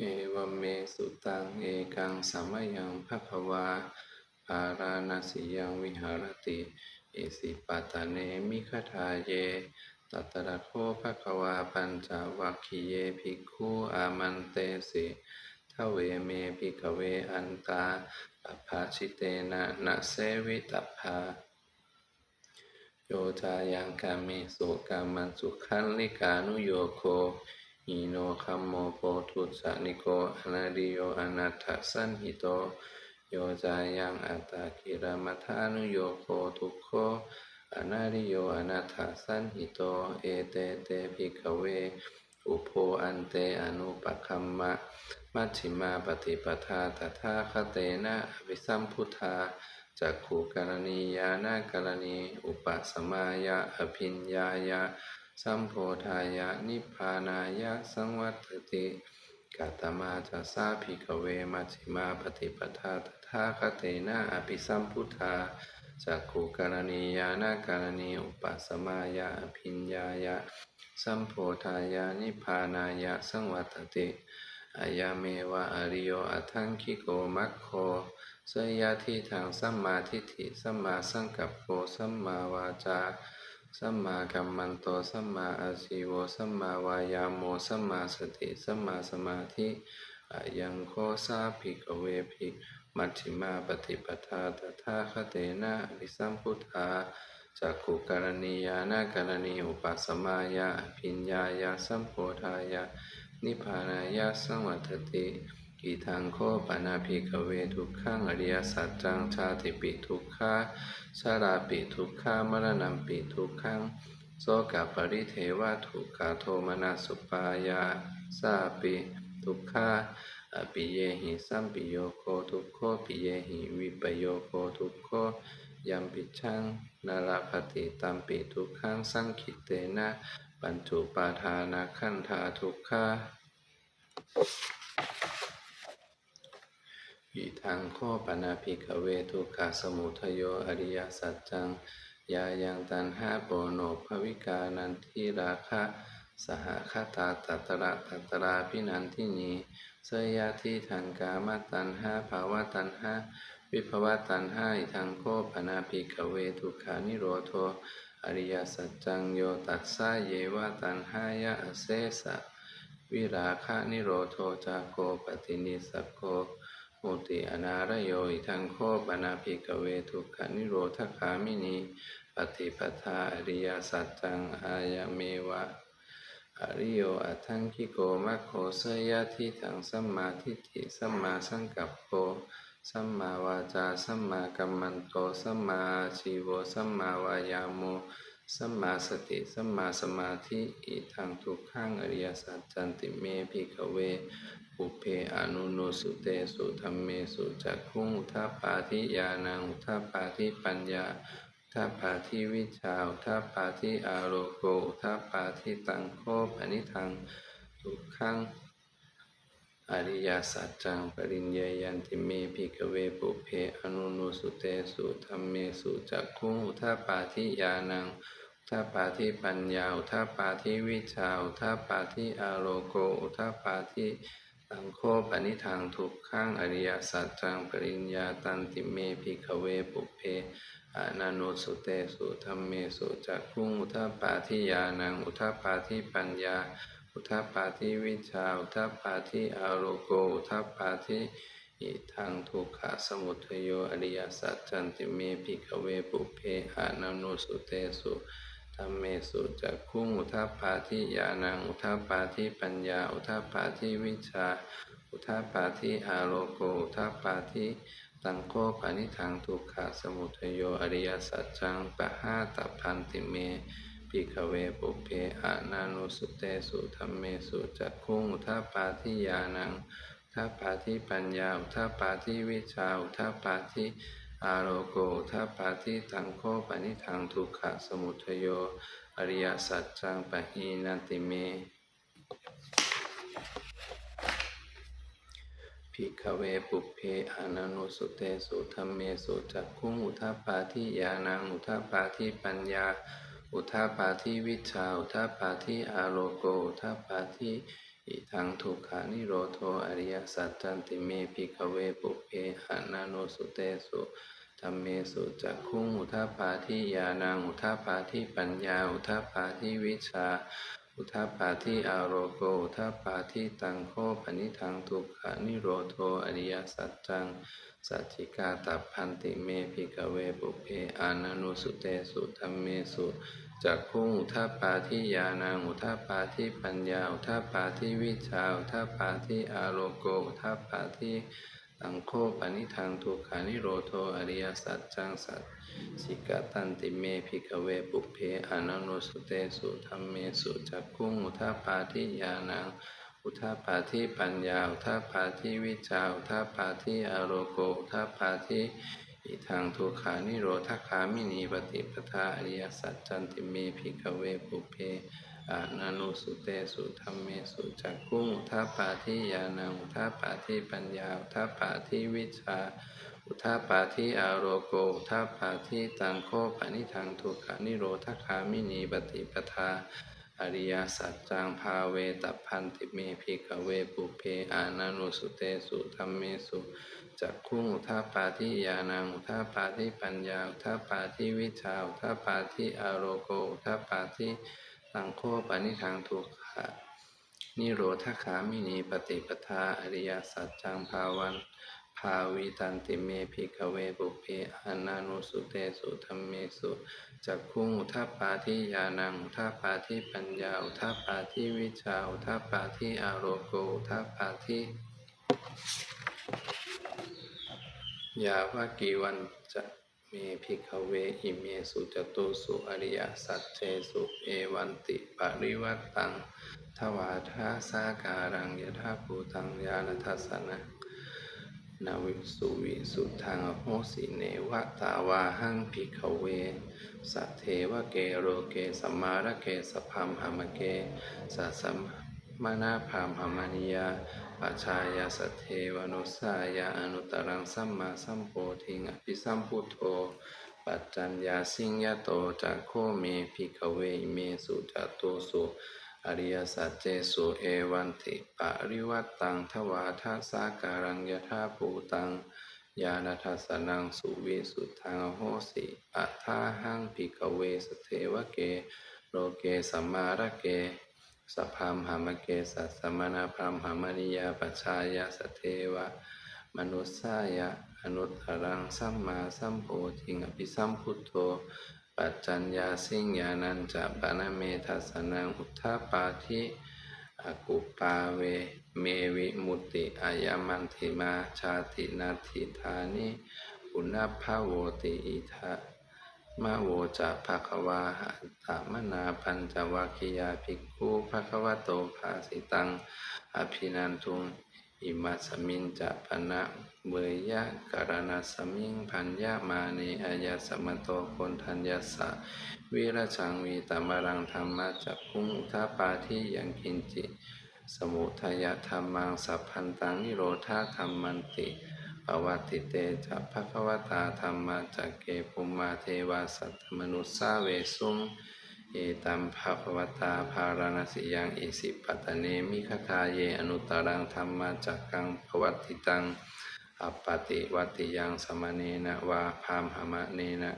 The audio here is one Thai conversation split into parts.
เอวเมสุตังเอกังสัมยังภควาปาราณสียังวิหารติเอสิปัตตเนมิคทาเยตัตระโคภควาปัญจวัคคีเยภิกขุอามันเตสิทเวเมภิกเวอันตาปภาชิเตนะนะเสวิตพาโยจายังกามิสุกามันสุขันลิกานุโยโค อิโนคัมโมโปทุสานิโกอนาริโยอนัตถสันหิโต โยจายังอัตตากิรมัทานุโยโคทุกโคอนาริโยอนัตถสันหิโต เอเตเตภิกขเว อุโพอันเตอนุปคัมมะ มัชิมาปฏิปทาตถาคเตนะอภิสัมพุทธาจักขุกรณียานากรณี อุปสมายะอภิญญายะ สัมโพธายะนิพพานายะสังวัตติกัตมาจัสาภิกเวมัชิมาปฏิปทาตถาคเตนะอภิสัมพุทธาจักขุกรณียานากรณีอุปสมายะอภิญญายะ สัมโพธายะนิพพานายะสังวัตติอายาเมวะอริโยอัทังคิโกมัคโคสยาทิทางสัมมาทิฏฐิสัมมาสังกัปโปสัมมาวาจา สัมมากัมมันโต สัมมาอาชีโว สัมมาวายาโม สัมมาสติ สัมมาสมาธิอายังโคสาภิกเวภิกมัชฌิมาปฏิปทาตถาคเตนะอภิสัมพุทธาจักขุกรณียานากรณีอุปสมายะอภิญญายะสัมโพธายะนิพพานายะสังวัตติ กีทางโคปนาภิกเวทุกขังอริยสัจจังชาติปิทุกขาชาราปิทุกขามรณะปิทุกขังโสกปริเทวะทุกขาโทมนัสสุปายาสาปิทุกขาอปิเยหิสัมปิโยโคทุกโคปิเยหิวิปโยโคทุกโคยัมปิชังนาลาภติตัมปิทุกขังสังคิเตนะปัญจุปาทานาขันธาทุกขา อิทังโคปนาภิกเวทุกขาสมุทโยอริยสัจจัง ยายังตันหาโปโนภวิกานันทิราคะสหคตาตัตระตัตราพินันทินีเสยาทิทังกามตันหาภาวะตันหาวิภวะตันหาอิทังโคปนาภิกเวทุกขานิโรโทอริยสัจจังโยตัสสะเยวะตันหายะเสสะวิราคะนิโรโทจาโคปตินิสัพ โคมุติอนารโยอิทังโคปนาภิกเวทุกขนิโรธคามินีปฏิปทาอริยสัจจังอายเมวะอริโยอัทังคิโกมัคโคเสยทิทังสัมมาทิฏฐิสัมมาสังกัปโปสัมมาวาจาสัมมากัมมันโตสัมมาอาชีโวสัมมาวายาโม สัมมาสติ สัมมาสมาธิอิทังทุกขังอริยสัจจันติเมภิกเวปุเพอนุโนสุเตสุธรรมเมสุจักขุงอุทาปาทิยานังอุทาปาทิปัญญาอุทาปาทิวิชาอุทาปาทิอารโกอุทาปาทิตังโคปนิทังทุกขังอริยสัจจังปริญญายันติเมภิกเวปุเพอนุโนสุเตสุธรรมเมสุจักขุงอุทาปาทิยานัง ทาปาทิปัญญาอุทาปาทิวิชาอุทาปาทิอาโรโกอุทาปาทิตังโคปนิทังทุกขังอริยสัจจังปริญญาตันติเมภิกขเวปุเพอานาโนสุเตสุธรรมเมสุจักขุงอุทาปาทิยานังอุทาปาทิปัญญา อุทาปาทิวิชาอุทาปาทิอาโรโกอุทาปาทิอิทังทุกขะสมุทโยอริยสัจจันติเมภิกขเวปุเพอานาโนสุเตสุ ธรรมเมสุจักขุงอุทาปาทิยานังอุทาปาทิปัญญา อุทาปาทิวิชา อุทาปาทิอาโรโกอุทาปาทิตังโคปานิทังทุกขะสมุทโยอริยสัจจังปะหาตพันติเมภิกเวปุเพอานานุสุเตสุธรรมเมสุจักขุงอุทาปาทิยานังอุทาปาทิปัญญา อุทาปาทิวิชา อุทาปาทิ อาโรโกทาปาทิตังโคปนิทังทุกขะสมุทโย อริยสัจจังปะหีนันติเม ภิกขเวปุเพอานานุสุเตสุธรรมเมสุจักขุงอุทาปาทิยานังอุทาปาทิปัญญา อุทาปาทิวิชา อุทาปาทิอาโลโกอุทาปาทิ อิทังทุกขานิโรโธอริยสัจจันติเมพิกเวปุเพหานาโนสุเตสุธรรมเมสุจักขุงอุทาปาทิยานังอุทาปาทิปัญญาอุทาปาทิวิชา อุทาปาทิอารโกอุทาปาทิตังโคปนิทังทุกขานิโรโธอริยสัจจัง สัจจิกาตัพพันติเมพิกเวปุเพอานานุสุเตสุธรรมเมสุจักขุงอุทาปาทิยานังอุทาปาทิปัญญาอุทาปาทิวิชาอุทาปาทิอารโกอุทาปาทิ ตังโคปนิทังทุกขานิโรโทอริยสัจจังสัจสิกาตันติเมภิกเวปุเพอนันโนสุเตสุธรรมเมสุจักขุงอุทาปาทิยานังอุทาปาทิปัญญาอุทาปาทิวิชาอุทาปาทิอโรโกอุทาปาทิ อิทังทุขานิโรธคามินีปฏิปทาอริยสัจจันติเมพิกเวปุเพอานานุสุเตสุธรรมเมสุจักขุงทาปาทิยานังทาปาทิปัญญาทาปาทิวิชา อุทาปาทิอารโกอุทาปาทิตังโคปนิทังทุกขานิโรธคามินีปฏิปทาอริยสัจจังภาเวตัพันติเมพิกเวปุเพอานานุสุเตสุธรรมเมสุ จักขุงอุทาปาทิยานังอุทาปาทิปัญญาอุทาปาทิวิชาอุทาปาทิอารโกอุทาปาทิตังโคปนิทังทุกขะนิโรธคามินีปฏิปทาอริยสัจจังภาวันภาวิตันติเมพิกเวปุเพอานานุสุเตสุธรรมเมสุจักขุงอุทาปาทิยานังอุทาปาทิปัญญาอุทาปาทิวิชาอุทาปาทิอารโกอุทาปาทิ ยาวากีวันจะเมพิกเวอิเมสุจตุสุอริยสัจเจสุเอวันติปริวัตตังทวาทาสาการังยถาภูตังญาณทัสนะนาวิสุวิสุทธังโหสิเนวะตาวาหังพิกเว สัทเทวะเกโรเกสัมมาระเกสพพัมหามเกสัสสมมานาพามหามานิยา ปัจชายาสัทเทวนุสายาอนุตรังสัมมาสัมโพธิงอภิสัมพุทโธ ปัจจัญญาสิงยโตจักโคเมพิกเวเมสุจัตุสุอริยสัจเจสุเอวันติปะริวัตตังทวาทาสาการังยถาภูตังญาณทัสสนังสุวิสุทังโหสิปัทธาหังภิกเวสเทวเก โลเกสัมมาระเก สัพพามหามเกสัสมนาพรามหามนิยาปัชายาสเทวะ มนุสายะอนุตตรังสัมมาสัมโพธิงอภิสัมพุทโธปัจจัญญาสิงญานันจะปานเมทัสนังอุทธาปาทิอากุปาเวเมวิมุติอายามันติมาชาตินาทิธานิปุณพภาโวติอิทะ มาโวจะภะคะวาหัตถมนาปัญจวัคคียาภิกขุภะคะวะโตภาสิตัง อภินันทุงอิมัสมินจะปนะเวยยะการณสมิงพัญญามาเนอายาสมโตคนทัญญาสะวิรชังวีตมรังธรรมะจักพุงทาปาทิยังกินจิ สมุทยธรรมังสัพพันตังนิโรธาธรรมันติ ปวัติเตจะภะคะวตาธรรมาจักเกปุมมาเทวาสัตมนุสสาเวสุงเอตัมภะควตาภารณสิยังอิสิปัตเนมิคทาเยอนุตตรังธรรมาจักกังภวติตังอัปปติวัติยังสมเนนะวาพามหมะเนนะ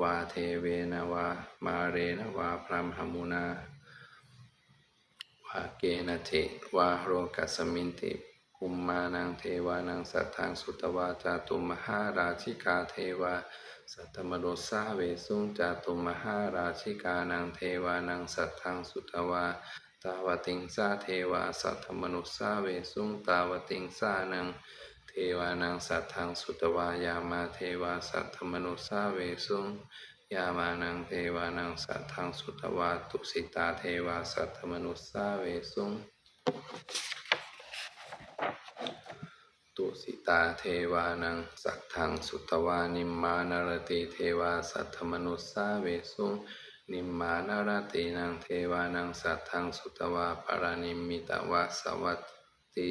วาเทเวนะวามาเรนะวาพรามหมุนาวาเกนะเทวาโรกัสมินติ ภูมมานังเทวานังสัทธังสุตวาจาตุมหาราชิกาเทวา สัตตมโรสาเวสุงจาตุมหาราชิกานังเทวานังสัทธังสุตวาตาวติงสาเทวาสัทธมนุสาเวสุงตาวติงสานังเทวานังสัทธังสุตวายามาเทวาสัทธมนุสาเวสุงยามานังเทวานังสัทธังสุตวาตุสิตาเทวาสัทธมนุสาเวสุง ตุสิตาเทวานัง สัทธังสุตวานิมมานารติเทวาสัทธมนุสสาเวสุนิมมานารตินังเทวานังสัทธังสุตวาปารานิมิตวาสวัตติ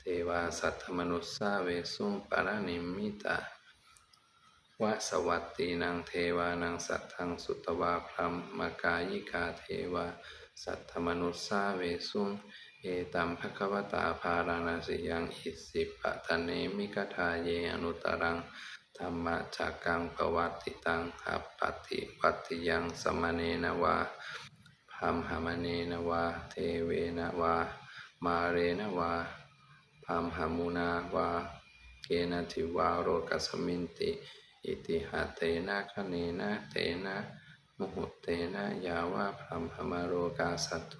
เทวาสัทธมนุสสาเวสุปารานิมิตวะสวัตตีนังเทวานังสัทธังสุตวาพรหมกายิกาเทวาสัทธมนุสสาเวสุ เอตัมภะควตาภาราณสิยังอิสิปะตะเนมิกทาเยอนุตรังธรรมะจักกังปวัตติตังอัปปติวัติยังสมณเนนวาพัมหมเนนวา เทเวนวา มาเรนวาพัมหมุนาวา เกนทิวาโรกัสมินติ อิติหะเตนะคะเนนะเตนะ มุหุเตนะ ยาวะพัมหมโรกาสัตโต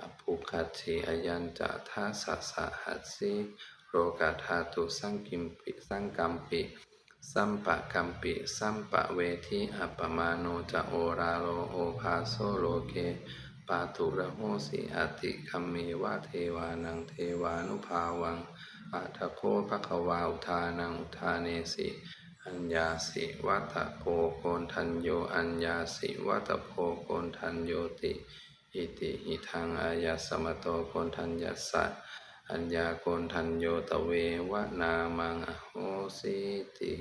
อภุคัตถิอายัญจะทัสสะสะหัสสิโรกาธาตุสังกิมปิสังกัมปิสัมปะกัมปิสัมปะเวทีอัปปมาโนจะโอราโลโอภาโซโลเกปาตุระโหสิอติคัมเมวะเทวานังเทวานุภาวังอัตโคภควาอุทานังอุทาเนสิอัญญาสิวัตโพโกนทันโยอัญญาสิวัตโพโกนทันโยติ อิติหิทังอายาสมโตโกนทันยัสสะอัญญาโกนทันโยตเววะนามังอโหสิติ